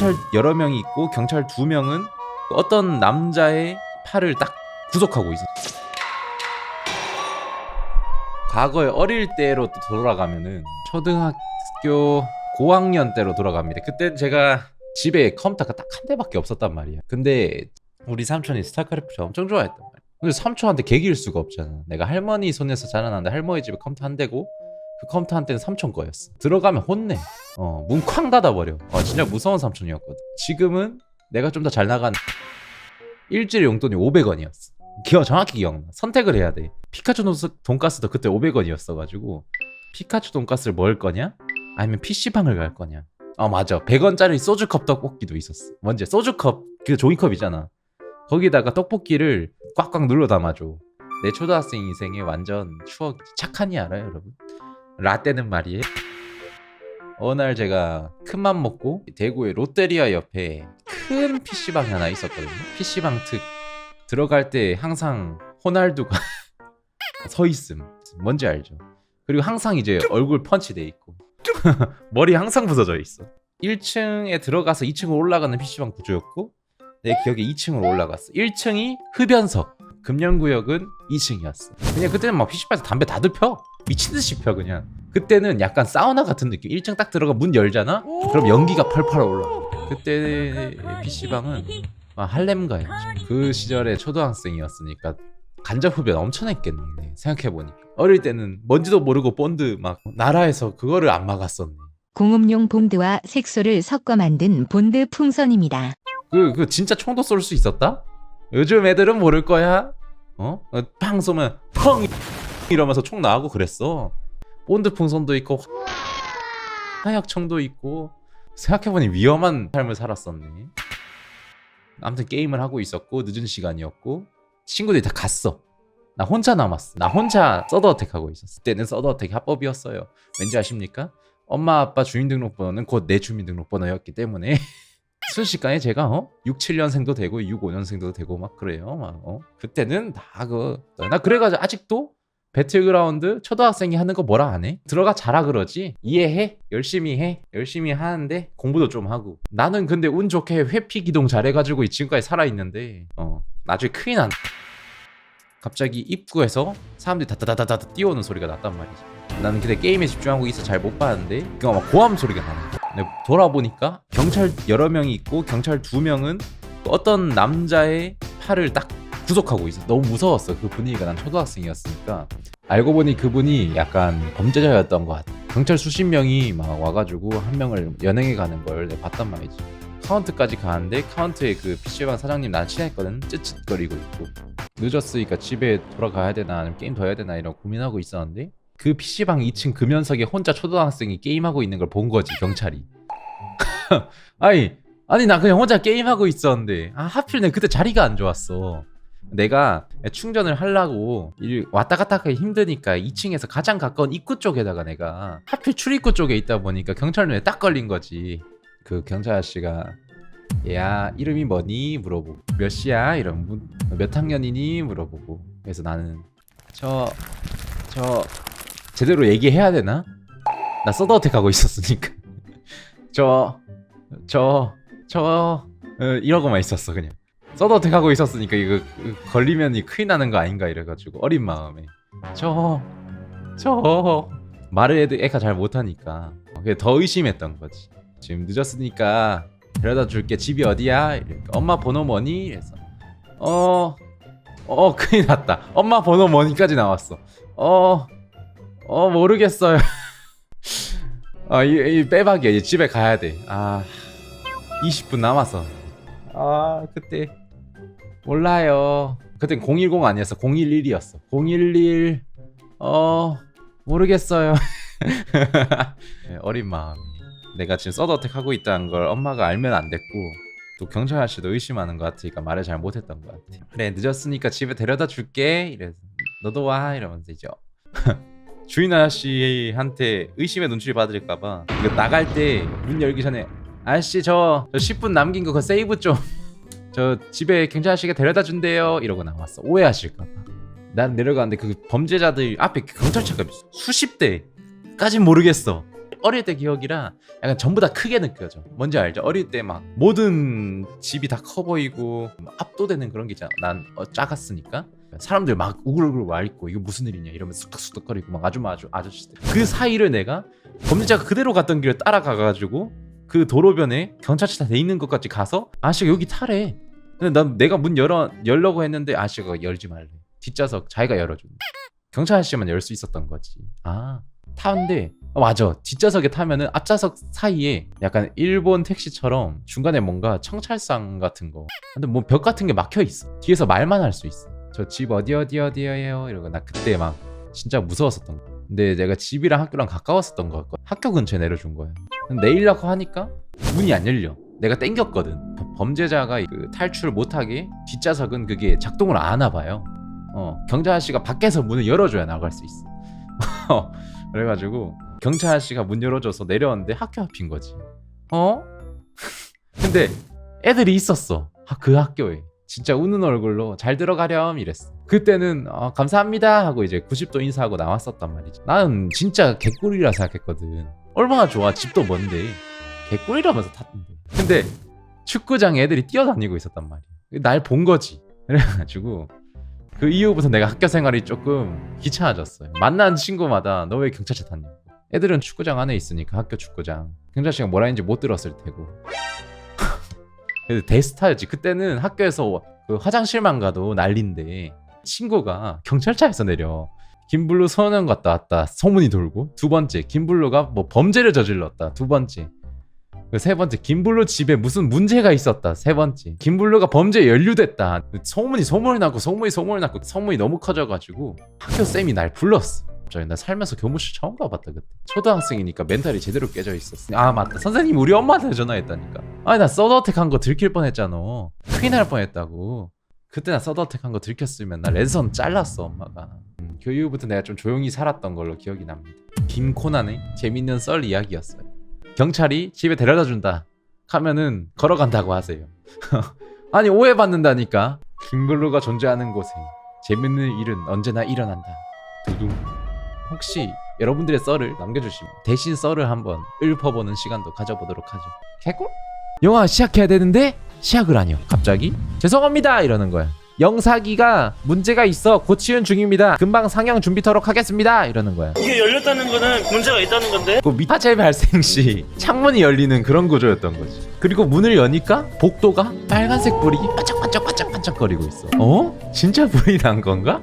경찰 여러 명이 있고 경찰 두 명은 어떤 남자의 팔을 딱 구속하고 있어. 과거에 어릴 때로 또 돌아가면은 초등학교 고학년 때로 돌아갑니다. 그때 제가 집에 컴퓨터가 딱 한 대밖에 없었단 말이야. 근데 우리 삼촌이 스타크래프트 엄청 좋아했단 말이야. 근데 삼촌한테 개길 수가 없잖아. 내가 할머니 손에서 자라났는데 할머니 집에 컴퓨터 한 대고 그 컴퓨터 한 대는 삼촌 거였어. 들어가면 혼내. 어, 문 쾅 닫아버려. 어, 진짜 무서운 삼촌이었거든. 지금은 내가 좀 더 잘 나간 일주일 용돈이 500원이었어. 기억 정확히 기억나. 선택을 해야 돼. 피카츄 돈- 돈가스도 그때 500원이었어가지고 피카츄 돈가스를 먹을 거냐? 아니면 PC방을 갈 거냐? 아 맞아. 100원짜리 소주컵 떡볶이도 있었어. 뭔지 소주컵 그 종이컵이잖아. 거기다가 떡볶이를 꽉꽉 눌러 담아줘. 내 초등학생 인생의 완전 추억 착하니 알아요 여러분? 라떼는 말이에요. 어느 날 제가 큰맘 먹고 대구의 롯데리아 옆에 큰 PC방이 하나 있었거든요. PC방 특 들어갈 때 항상 호날두가 서 있음. 뭔지 알죠? 그리고 항상 이제 얼굴 펀치돼 있고 머리 항상 부서져 있어. 1층에 들어가서 2층으로 올라가는 PC방 구조였고 내 기억에 2층으로 올라갔어. 1층이 흡연석, 금연구역은 2층이었어. 그냥 그때는 막 PC방에서 담배 다들 펴. 미친 듯이 펴 그냥. 그때는 약간 사우나 같은 느낌. 1층 딱 들어가 문 열잖아. 그럼 연기가 펄펄 올라. 그때 PC방은 할렘가였죠. 그 시절에 초등학생이었으니까 간접 흡연 엄청 했겠네. 생각해 보니까 어릴 때는 뭔지도 모르고 본드 막 나라에서 그거를 안 막았었네. 공업용 본드와 색소를 섞어 만든 본드 풍선입니다. 그, 그 진짜 총도 쏠 수 있었다? 요즘 애들은 모를 거야. 어? 어, 팡 쏘면 펑 이러면서 총 나가고 그랬어. 본드 풍선도 있고 화약총도 있고 생각해보니 위험한 삶을 살았었네. 아무튼 게임을 하고 있었고 늦은 시간이었고 친구들이 다 갔어. 나 혼자 남았어. 나 혼자 서드어택 하고 있었어. 그때는 서드어택이 합법이었어요. 왠지 아십니까? 엄마 아빠 주민등록번호는 곧 내 주민등록번호였기 때문에 순식간에 제가 어? 6, 7년생도 되고 6, 5년생도 되고 막 그래요. 막 어? 그때는 다 그 나 그래가지고 아직도 배틀그라운드 초등학생이 하는 거 뭐라 안 해? 들어가 자라 그러지? 이해해? 열심히 해? 열심히 하는데 공부도 좀 하고. 나는 근데 운 좋게 회피 기동 잘해가지고 이 지금까지 살아 있는데. 어 나중에 큰일 난 갑자기 입구에서 사람들이 다다다다다 뛰어오는 소리가 났단 말이지. 나는 그때 게임에 집중하고 있어 잘 못 봤는데 그거 막 고함 소리가 나는 근데 돌아보니까 경찰 여러 명이 있고 경찰 두 명은 어떤 남자의 팔을 딱 구속하고 있어. 너무 무서웠어. 그 분위기가 난 초등학생이었으니까. 알고 보니 그분이 약간 범죄자였던 것 같아. 경찰 수십 명이 막 와가지고 한 명을 연행해 가는 걸 내가 봤단 말이지. 카운트까지 가는데 카운트에 그 PC방 사장님 난 친했거든. 찌릿거리고 있고. 늦었으니까 집에 돌아가야 되나 아니면 게임 더 해야 되나 이런 고민하고 있었는데 그 PC방 2층 금연석에 혼자 초등학생이 게임하고 있는 걸 본 거지 경찰이. 아니 아니 나 그냥 혼자 게임하고 있었는데 아 하필 내 그때 자리가 안 좋았어. 내가 충전을 하려고 일 왔다 갔다 하기 힘드니까 2층에서 가장 가까운 입구 쪽에다가 내가 하필 출입구 쪽에 있다 보니까 경찰 눈에 딱 걸린 거지. 그 경찰 아저씨가 야 이름이 뭐니? 물어보고 몇 시야? 이런 문- 몇 학년이니? 물어보고. 그래서 나는 저 저 제대로 얘기해야 되나? 나 서드어택 하고 있었으니까 저 저저 어, 이러고만 있었어 그냥 서드어택 하고 있었으니까 이거 걸리면 이 큰일 나는 거 아닌가 이래가지고 어린 마음에. 저 저. 말을 해도 애가 잘 못하니까. 더 의심했던 거지. 지금 늦었으니까 데려다 줄게. 집이 어디야? 이러니까 엄마 번호 뭐니? 이래서. 어 어 큰일 났다. 엄마 번호 뭐니까지 나왔어. 어 어 모르겠어요. 아, 이, 이 빼박이야. 이제 집에 가야 돼. 아, 20분 남았어. 아, 그때 몰라요. 그땐 010 아니었어. 011이었어. 011 어, 모르겠어요. 네, 어린 마음이. 내가 지금 서드어택 하고 있다는 걸 엄마가 알면 안 됐고 또 경찰 아저씨도 의심하는 것 같으니까 말을 잘 못했던 것 같아. 그래 늦었으니까 집에 데려다 줄게. 이래서 너도 와 이러면서 이제 주인 아저씨한테 의심의 눈초리 받을까봐 나갈 때 문 열기 전에 아저씨 저, 저 10분 남긴 거그 세이브 좀 저 집에 경찰 아저씨가 데려다 준대요 이러고 나왔어 오해하실까봐 난 내려가는데 그 범죄자들 앞에 경찰차가 수십 대까진 모르겠어 어릴 때 기억이라 약간 전부 다 크게 느껴져. 뭔지 알죠? 어릴 때 막 모든 집이 다 커 보이고 막 압도되는 그런 게 있잖아. 난 어, 작았으니까. 사람들 막 우글우글 와 있고 이거 무슨 일이냐 이러면서 쑥덕쑥덕거리고 막 아줌마 아주 아저씨들 그 사이를 내가 범죄자가 그대로 갔던 길을 따라가가지고 그 도로변에 경찰차 돼 있는 것까지 가서 아저씨가 여기 타래. 근데 난 내가 문 열어 열려고 했는데 아저씨가 열지 말래. 뒷좌석 자기가 열어준대 경찰 아저씨만 열 수 있었던 거지. 아 타는데. 어, 맞아. 뒷좌석에 타면은 앞좌석 사이에 약간 일본 택시처럼 중간에 뭔가 청찰상 같은 거. 근데 뭐 벽 같은 게 막혀 있어. 뒤에서 말만 할 수 있어. 저 집 어디 어디 어디예요? 이러고 나 그때 막 진짜 무서웠었던 거 근데 내가 집이랑 학교랑 가까웠었던 거였거 학교 근처에 내려준 거야. 내리려고 하니까 문이 안 열려. 내가 땡겼거든. 범- 범죄자가 그 탈출 못하게 뒷좌석은 그게 작동을 안 하나 봐요. 어 경찰 아저씨가 밖에서 문을 열어줘야 나갈 수 있어. 그래가지고 경찰 아저씨가 문 열어줘서 내려왔는데 학교 앞인 거지. 어? 근데 애들이 있었어. 하- 그 학교에 진짜 우는 얼굴로 잘 들어가렴 이랬어. 그때는 어, 감사합니다 하고 이제 90도 인사하고 나왔었단 말이지. 나는 진짜 개꿀이라 생각했거든. 얼마나 좋아 집도 먼데. 개꿀이라면서 탔는데. 근데 축구장에 애들이 뛰어다니고 있었단 말이야. 날 본 거지. 그래가지고 그 이후부터 내가 학교 생활이 조금 귀찮아졌어요. 만난 친구마다 너 왜 경찰차 탔냐고. 애들은 축구장 안에 있으니까 학교 축구장. 경찰 씨가 뭐라 했는지 못 들었을 테고 그래도 대스타였지. 그때는 학교에서 그 화장실만 가도 난린데 친구가 경찰차에서 내려. 김블루 소년 갔다 왔다. 소문이 돌고. 두 번째 김블루가 뭐 범죄를 저질렀다. 두 번째. 그세 번째 김블루 집에 무슨 문제가 있었다. 세 번째. 김블루가 범죄에 연루됐다. 소문이 소문이 났고 소문이 소문이 났고 소문이 너무 커져가지고 학교 쌤이 날 불렀어 갑자기 나 살면서 교무실 처음 가봤다 그때. 초등학생이니까 멘탈이 제대로 깨져 있었어. 아 맞다. 선생님 우리 엄마한테 전화했다니까. 아니 나 서드어택 한 거 들킬 뻔했잖아. 큰일 날 뻔했다고. 그때 나 서드어택 한 거 들켰으면 나 레드선 잘랐어 엄마가. 음, 그 이후부터 내가 좀 조용히 살았던 걸로 기억이 납니다. 김코난의 재밌는 썰 이야기였어요. 경찰이 집에 데려다 준다 하면은 걸어간다고 하세요. 아니 오해받는다니까. 김블루가 존재하는 곳에 재밌는 일은 언제나 일어난다. 두둥 혹시 여러분들의 썰을 남겨주시면 대신 썰을 한번 읊어보는 시간도 가져보도록 하죠 개꿀? 영화 시작해야 되는데 시작을 하니요 갑자기 죄송합니다 이러는 거야 영사기가 문제가 있어 고치는 중입니다 금방 상영 준비토록 하겠습니다 이러는 거야 이게 열렸다는 거는 문제가 있다는 건데 그 화재 발생 시 창문이 열리는 그런 구조였던 거지. 그리고 문을 여니까 복도가 빨간색 불이 반짝반짝 반짝반짝거리고 있어. 어? 진짜 불이 난 건가?